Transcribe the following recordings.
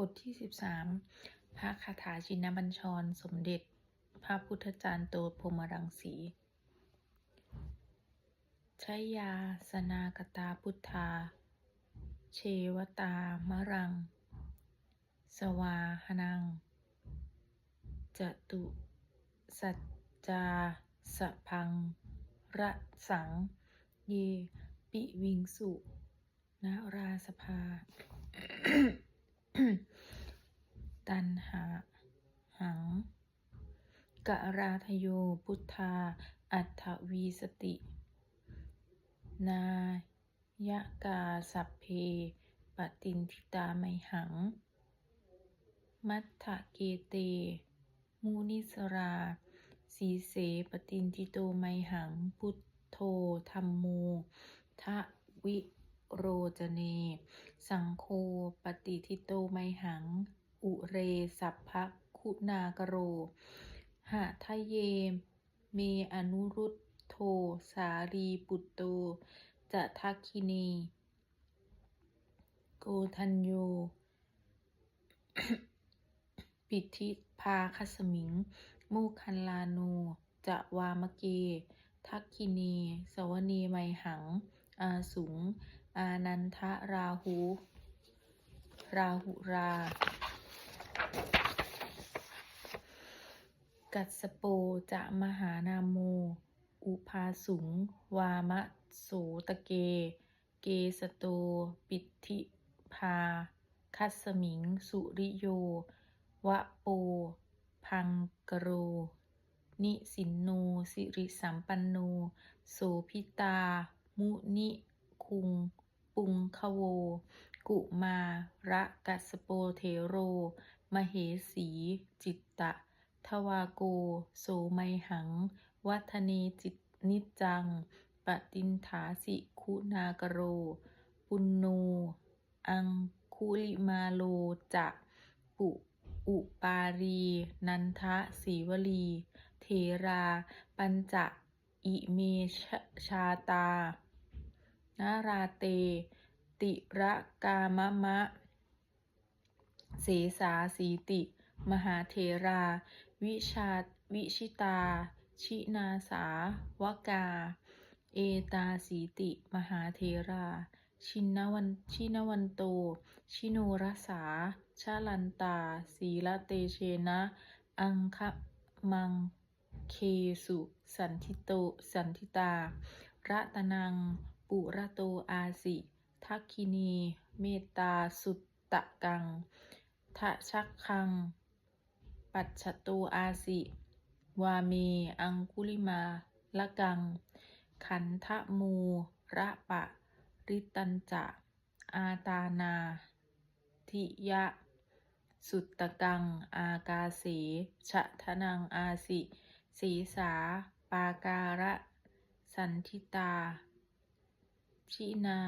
บทที่ 13 พระคาถาชินบัญชร สมเด็จ พระพุทธจารย์โตพรหมรังสีชยาสนากตาพุทธา เชวตามรัง สวาหนัง จตุ สัจจาสะพัง ระสัง เย ปิวิงสุ นาราสภา ตันหา หัง กะราทโยพุทธา อัฏวีสติ นายกาสัพเพปตินทิตาไมหัง มัทธเกเต มูนิสรา สีเสปตินทิโตไมหัง พุทโธธรรมโมทะวิโรจเน สังโฆปฏิทิโตไมหัง อุเรสัพพะคุณากโร หะทะเยเมอนุรุตโธสารีปุตโตจะทักคินี โกทัญโย ปิทิพาคสมิง โมคคันลาโนจะวามเก ทักคินี สวเนไมหัง อาสุง อานันทะราหู ราหุรา กัสโปจะมหานาโม อุภาสุง วามะโสตะเก เกสโต ปิทิพา คัสมิง สุริโยวะโป พังกโร นิสินโน สิริสัมปันโน โสพิตา มุนิคุง ปุงคโว กุมาระกัสสโปเทโร มเหสี จิตตะ ทวาโกโสไมหัง วัฒเนจิตนิจจัง ปตินถาสิคุณากโร ปุณโน อังคุลิมาโลจะปุอุปารี นันทะสีวลีเถรา ปัญจะอิเมชชาตา นาราเต ติระกามะมะ เสสาสีติ มหาเถรา วิชาวิชิตา ชินาสาวกา เอตาสีติ มหาเถรา ชินวันชินวันโต ชิโนรสา ชาลันตาสีละเตเชนะ อังคมังเคสุ สันทิโต สันทิตา รัตนัง ปุระโตอาสิ ทักคินี เมตตาสุตตะกังทะชักคัง ปัจฉโตอาสิ วาเม อังคุลิมาละกัง ขันทะโมระปะ ริตันจะ อาตานา ทิยะ สุตตะกัง อากาเสชะทนังอาสิ สีสา ปาการะ สันทิตา ชินา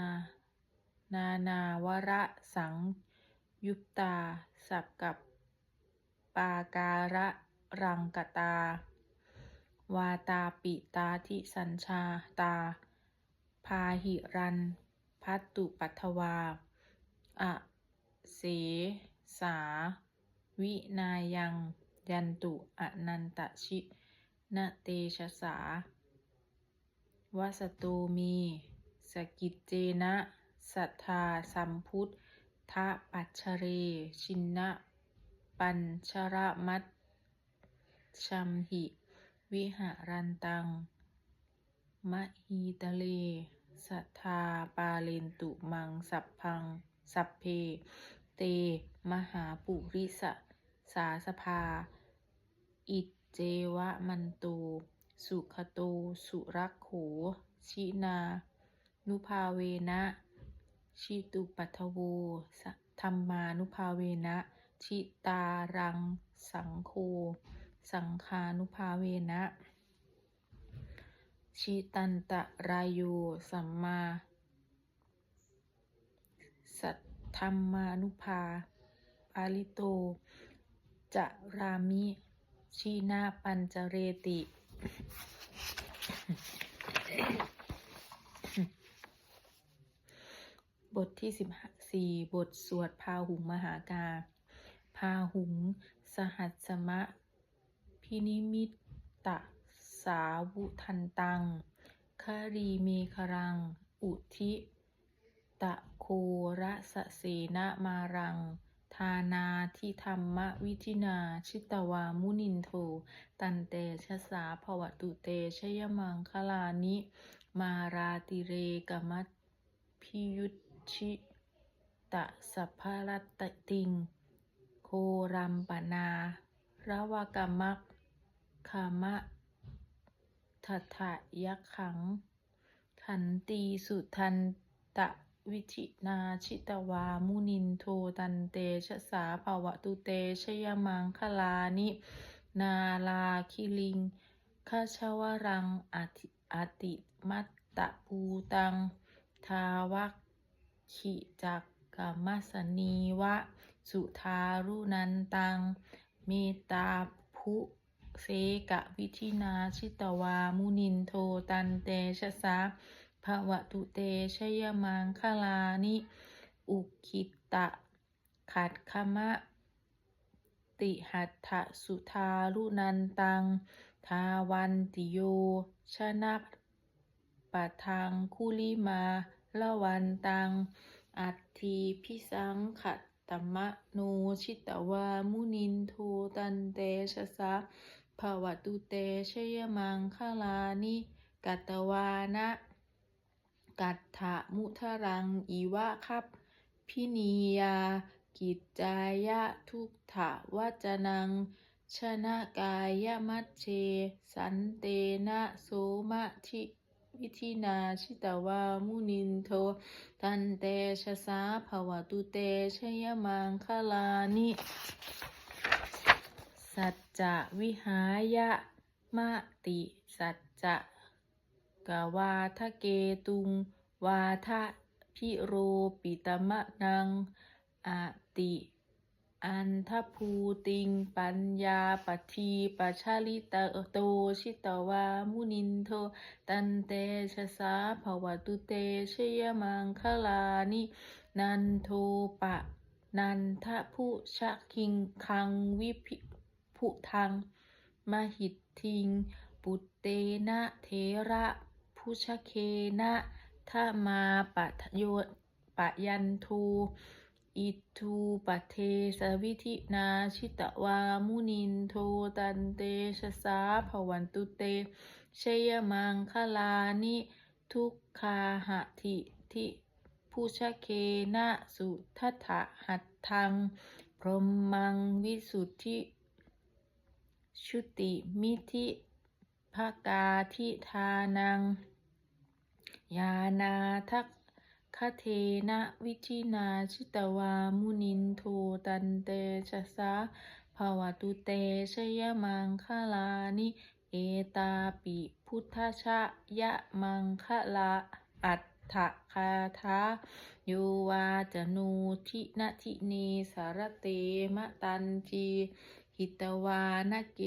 นานาวระสังยุปตา สับกับ ปาการะรังกตา วาตาปิตาทิสัญชาตา พาหิรันพัตตุปัทวา อะเสสา วินายัง ยันตุอนันตชินเตชะสาวสโตมี สกิจเจนะ สัทธาสัมพุทธะปัจฉเร ชินนะ ปัญชระมัตชัมหิ วิหารันตัง มะฮีตะเล สัทธาปาเลนตุมัง สัพพัง สัพเพ เต มหาปุริสสาสภา อิจเจวะมันโตสุขโต สุรักโข ชินา นุภาเวนะ ชิตุปัทโว ธรรมานุภาเวนะ ชิตารัง สังโฆสังคานุภาเวนะ ชิตันตะรายโยสัมมา สัทธรรมานุภาปาลิโต จะรามิ ชีนาปัญจเรติ บทที่สิบสี่บทสวดพาหุงมหากาาหุง สหัสมะ พินิมิตตะ สาวุทันตังครีเมครัง อุทิ ตะโคระสะเสนะมารัง ทานาทิธรรมวิธินา ชิตวามุนินโท ตันเตชะสาภวตุเตชยมังคลานิ มาราติเรกมัตพิยุชิตะสัพพรัตติง ครัมปนาระวกรรมักขามะทัทะยักขัง ขันตีสุทันตะวิธินาชิตวามุนินโทตันเตชะสาภวะตุเตชยมังคลานิ นาลาคิลิงคาชวรังอติอติมัตตะปูตัง ทาวัคขิจักกมมัสนีวะ สุทารุนันตัง เมตาภุเสกะวิธินาชิตวา มุนินโทตันเตชะสาภวตุเตชยมังคลานิ อุคิตะ ขัดขมะ ติหัตถสุทารุนันตัง ทาวันติโย ชนะปะทังคุลิมาละวันตัง อัตถีพิสังขัต ตมะโนชิตวามุนินโทตันเตชะสาภาวตุเตชยมังคลานิกัตตวานะกัตถะมุทรังอีวะคับพินียา กิจจายะทุกถะวัจนัง ชนะกายมัชเช สันเตนะโสมะทิ วิธินาชิตาวามุนินโท ตันเตชะสาภวตุเตชยมังคลานิ สัจจะวิหายะมะติ สัจจะกวาทะเกตุง วาทะพิโรปิตมะนัง อติ อันทภูติงปัญญาปัทีปัชาลิตโตชิตวามุนินโทตันเตชะสาภวตุเตชยมังคลานินันโทปะนันทพุชะคิงคังวิภิพุทังมหิตทิง ปุตเตนะเทระพุชเคนะทมาปะโยปะยันทู อิทูปะเทสวิธินาชิตวามุนินโทตันเตชะสาภวันตุเตชยมังคลานิทุกขาหะทิทิพุชเคนะสุทัตถะหัตถัง พรหมังวิสุทธิชุติมิธิภากาทิทานัง ยานาทัก คเทนะวิธินาชิตวามุนินโทตันเตชะสาภาวตุเตชยมังคลานิเอตาปิพุทธชะยะมังคลาอัตถคาทาโยวาจนูทินาทิเนสารเตมะตันจีหิตวานเก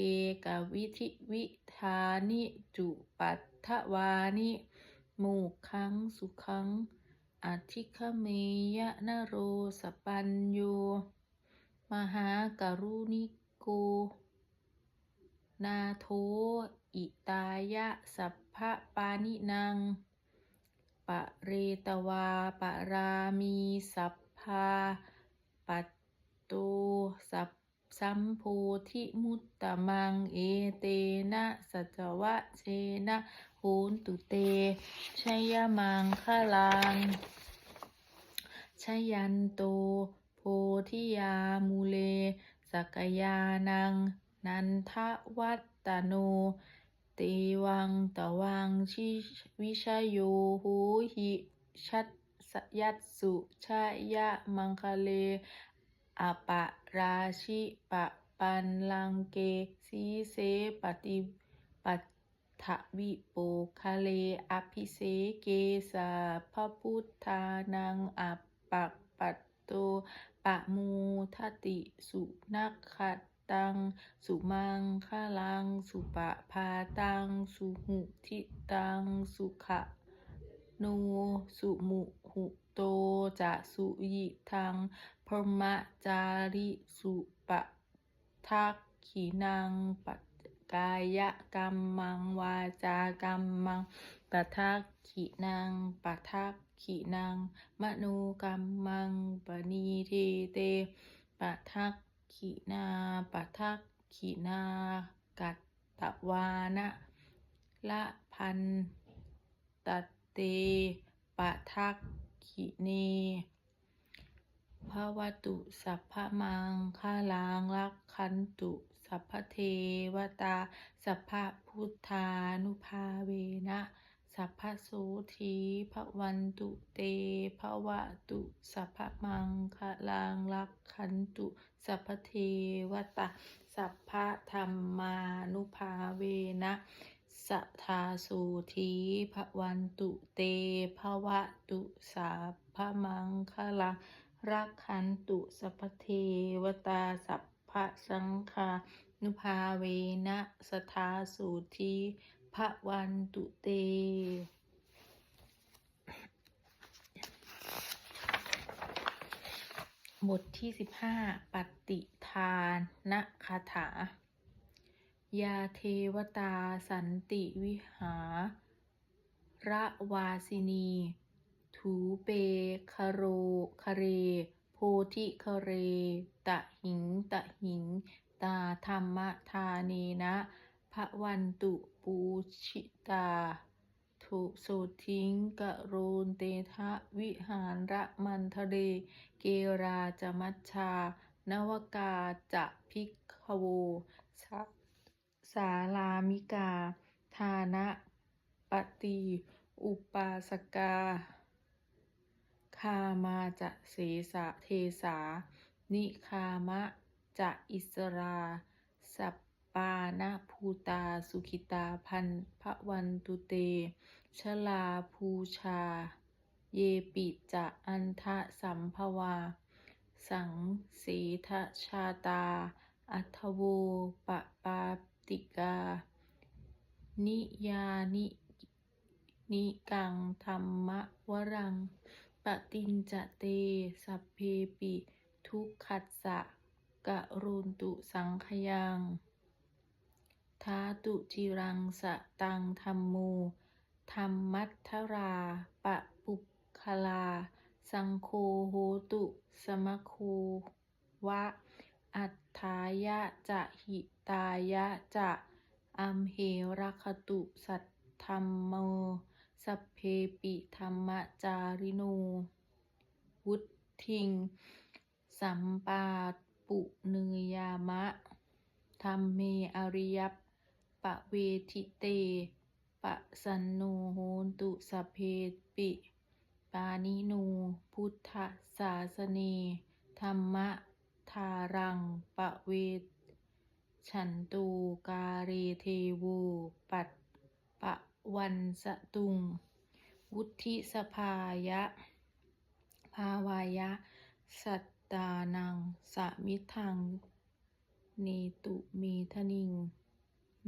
กวิธิวิธานิจุปัตถวานิมกขังสุขัง อธิคเมยะนโรสปัญโย มหาการุณิโก นาโทอิตายะสัพพะปานินังปะเรตวาปะรามีสัพพาปัตโตสัพสัมโพธิมุตตมังเอเตนะสัจวะเชนะ โหนตุเตชัยมังคลังชยันโตโพธิยามูเล สักยานัง นันทวัตตโนเตวังตวังชิวิชโยโหหิชัตสยัตสุชยะมังคะเลอปะราชิปะปันลังเกสีเสปฏิปัต ถวิโปคะเลอภิเสเกสาพระพุทธานังอัปปักปัตโตปะมูทติสุนักขัดตัง สุมังคลัง สุปะพาตัง สุหุทิตัง สุขะโนสุมุหุโตจะสุยิทังพรหมจาริสุปะทักขีนังปัจ กายกรรมังวาจากรรมังปะทักขีนังปะทักขีนังมโนกรรมังปณีเทเตปะทักขีนาปะทักขีนากัตตวานะละพันตเตปะทักขิเนภวตุสัพพมังคาลังรักขันตุ สัพพเทวตา สัพพพุทธานุภาเวนะ สัพพโสธีพระวันตุเตภวะตุ สัพพมังคาลังรักขันตุ สัพพเทวตา สัพพธรรมานุภาเวนะสัทธาสูทีพระวันตุเตภวะตุสัพมังคลังรักขันตุสัพเทวตาสัพ พะสังฆานุภาเวนะสทาสูทีพระวันตุเต บทที่สิบห้าปฏิทานนะคาถา ยาเทวตาสันติวิหาระวาสินี ถูเปคโรคเร โพธิเคเร ตะหิง ตะหิง ตาธรรมทาเนนะพระวันตุปูชิตาทุโสทิงกะโรนเตทะวิหารระมันทะเร เกราจมัชชา นวกาจะพิกขโวสสาลามิกา ทานะปฏิ อุปาสกา คามาจะเสสะเทสา นิคามะจะอิสรา สัปปานะภูตาสุขิตาพันพระวันตุเต ชลาภูชา เยปิจะอันทะสัมภวา สังสีทะชาตา อัทโวปะปาติกา นิยานินิกังธรรมวรัง ปตินจะเต สัพเพปิ ทุกขัสสะกะรุนตุสังขยังทาตุจิรังสะตังธรรมโมธรรมัทธรา ปะปุคลา สังโฆโหตุ สมโควะ อัฏฐายะจะหิตายะจะอัมเหรคตุสัทธรรมโม สเพปิธรรมจาริโน วุฒทิง สัมปาปุเนยามะ ธรรมเมอริยปปะเวทิเต ปะสันโนโหนตุสเพปิ ปานิโน พุทธศาสเนธรรมะทารังปะเวฉันตูกาเรเทโวปัตปะ วันสตุง วุธิสภายะ ภาวายะ สัตตานัง สมิทัง เนตุเมทนิง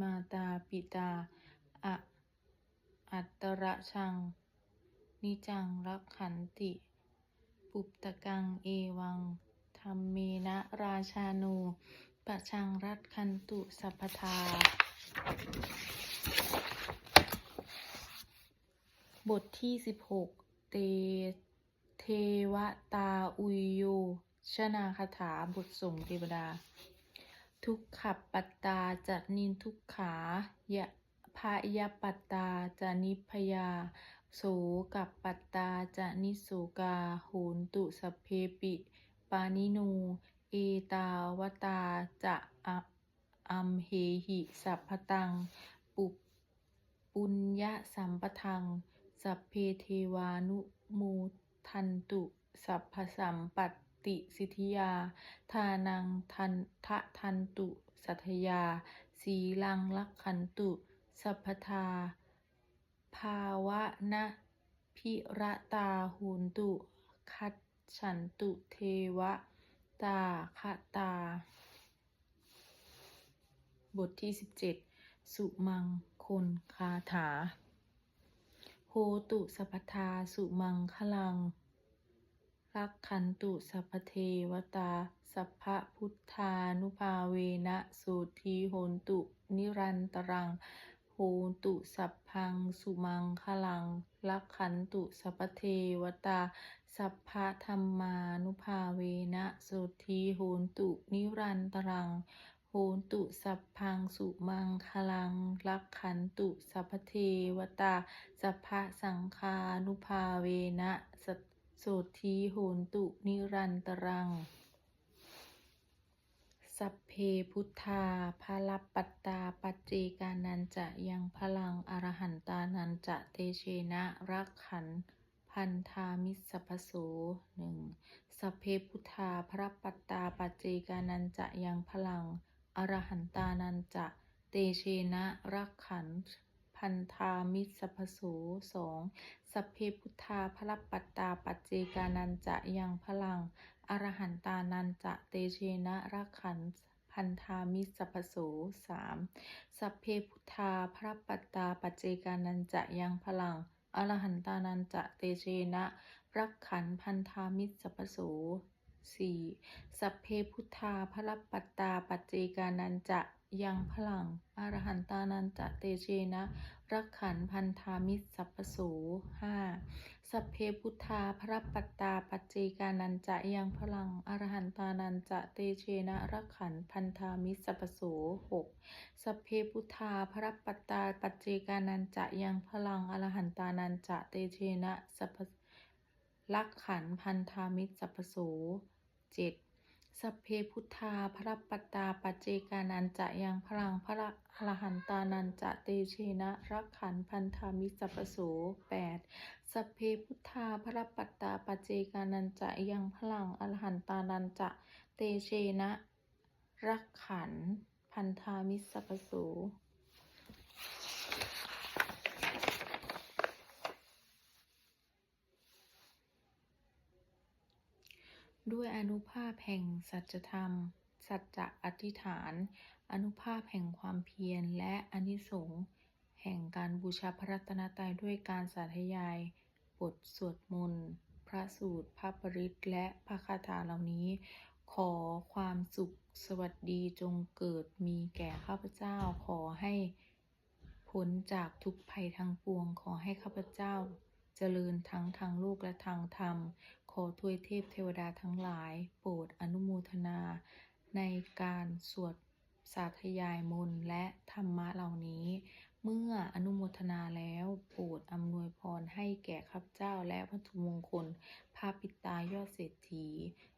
มาตาปิตาอะอัตตระชัง นิจังรักขันติ ปุปตะกังเอวังธรรมเมนะราชาโนปะชังรัตคันตุสัพพทา บทที่สิบหกเต เทวตาอุยโย ชนาคาถาบทส่งเทวดา ทุกขับปัตตาจะนินทุกขายะพายปัตตาจะนิพยา โสกับปัตตาจะนิโสกาโหนตุสเพปิ ปานิโน เอตาวตาจะอัมเหหิสัพพตัง ปุปุญญสัมปทัง สัพเพเทวานุโมทันตุ สัพพสัมปัตติสิทธิยา ทานังทันทะทันตุ สัทยา สีลังลักขันตุ สัพพทา ภาวะนะพิระตาหูนตุ คัดฉันตุเทวะ ตาคตา บทที่สิบเจ็ดสุมังคนคาถา โหตุสัพพทาสุมังคลัง รักขันตุสัพเทวตา สัพพะพุทธานุภาเวนะสุทีโหนตุนิรันตรังโหตุสัพพังสุมังคลัง รักขันตุสัพเทวตา สัพพะธรรมานุภาเวนะสุทีโหนตุนิรันตรัง โหนตุสัพพังสุมังคลังรักขันตุสัพเทวตา สัพพะสังฆานุภาเวนะสโสทีโหนตุนิรันตรัง สัพเพพุทธาภาลปัตตาปัจเจกานันจะยังพลังอรหันตานันจะเตเชนะรักขันพันธามิสสพโสหนึ่งสัพเพพุทธาพระปัตตาปัจเจกานันจะยังพลัง อรหันตานันจะเตเชนะรักขันพันธามิสสพโสสองสัพเพพุทธาพระปัตตาปัจเจกานันจะยังพลัง อรหันตานันจะเตเชนะรักขันพันธามิสัพพโสสามสัพเพพุทธาพระปัตตาปัจเจกานันจะยังพลัง อรหันตานันจะเตเชนะรักขันพันธามิสัพพโส สี่สัพเพพุทธาพระปัตตาปัจเจกานันจะยังพลังอรหันตานันจะเตเชนะรักขันพันธามิสัพพโสห้าสัพเพพุทธาพระปัตตาปัจเจกานันจะยังพลังอรหันตานันจะเตเชนะรักขันพันธามิสัพพโสหกสัพเพพุทธาพระปัตตาปัจเจกานันจะยังพลังอรหันตานันจะเตเชนะสัพรักขันพันธามิสัพพโส เจ็ดสัพเพพุทธาพระปตตาปเจกานันจะยังพลังพระอรหันตานันจะเตเชนะรักขันพันธามิสัพโสแปดสัพเพพุทธาพระปตตาปเจกานันจะยังพลังอรหันตานันจะเตเชนะรักขันพันธามิสัพโส ด้วยอนุภาพแห่งสัจธรรม สัจจะอธิษฐาน อนุภาพแห่งความเพียร และอนิสงส์แห่งการบูชาพระรัตนตรัยด้วยการสาธยาย บทสวดมนต์ พระสูตร พระปริตและพระคาถาเหล่านี้ ขอความสุขสวัสดีจงเกิดมีแก่ข้าพเจ้า ขอให้พ้นจากทุกภัยทั้งปวง ขอให้ข้าพเจ้าเจริญทั้งทางโลกและทางธรรม อทวยเทพเทวดาทั้งหลาย โปรดอนุโมทนา ในการสวดสาธยายมนต์และธรรมะเหล่านี้ เมื่ออนุโมทนาแล้วโปรดอำนวยพรให้แก่ข้าพเจ้าและวัตถุมงคลพระปิตายอดเศรษฐี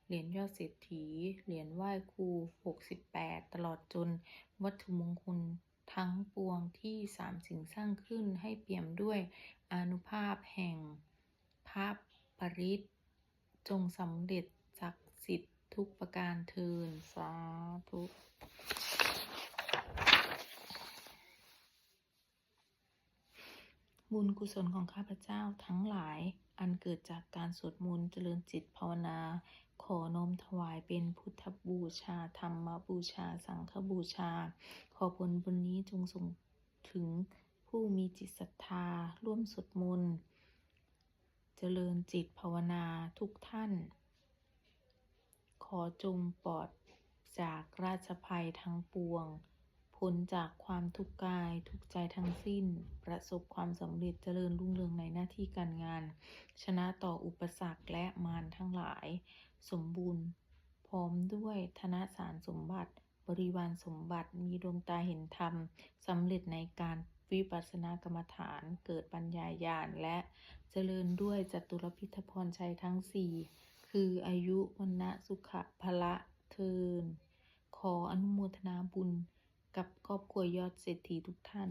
เหรียญยอดเศรษฐี เหรียญไหว้ครู 68 ตลอดจนวัตถุมงคลทั้งปวงที่สามสิ่งสร้างขึ้นให้เปี่ยมด้วยอนุภาพแห่งพระปริตร จงสำเร็จศักดิ์สิทธิ์ทุกประการเทินสาธุบุญกุศลของข้าพเจ้าทั้งหลาย อันเกิดจากการสวดมนต์เจริญจิตภาวนา ขอนมถวายเป็นพุทธบูชา ธรรมบูชา สังฆบูชา ขอผลบุญนี้จงส่งถึงผู้มีจิตศรัทธา ร่วมสวดมนต์ เจริญจิตภาวนาทุกท่าน ขอจงปลอดจากราชภัยทั้งปวง พ้นจากความทุกข์กายทุกใจทั้งสิ้น ประสบความสำเร็จเจริญรุ่งเรืองในหน้าที่การงาน ชนะต่ออุปสรรคและมารทั้งหลาย สมบูรณ์ พร้อมด้วยธนสารสมบัติ บริวารสมบัติมีดวงตาเห็นธรรมสำเร็จในการ วิปัสสนากรรมฐาน เกิดปัญญาญาณและเจริญด้วยจตุรพิทพรชัยทั้งสี่คืออายุวันนะสุขะพละเทิน ขออนุโมทนาบุญกับครอบครัวยอดเศรษฐีทุกท่าน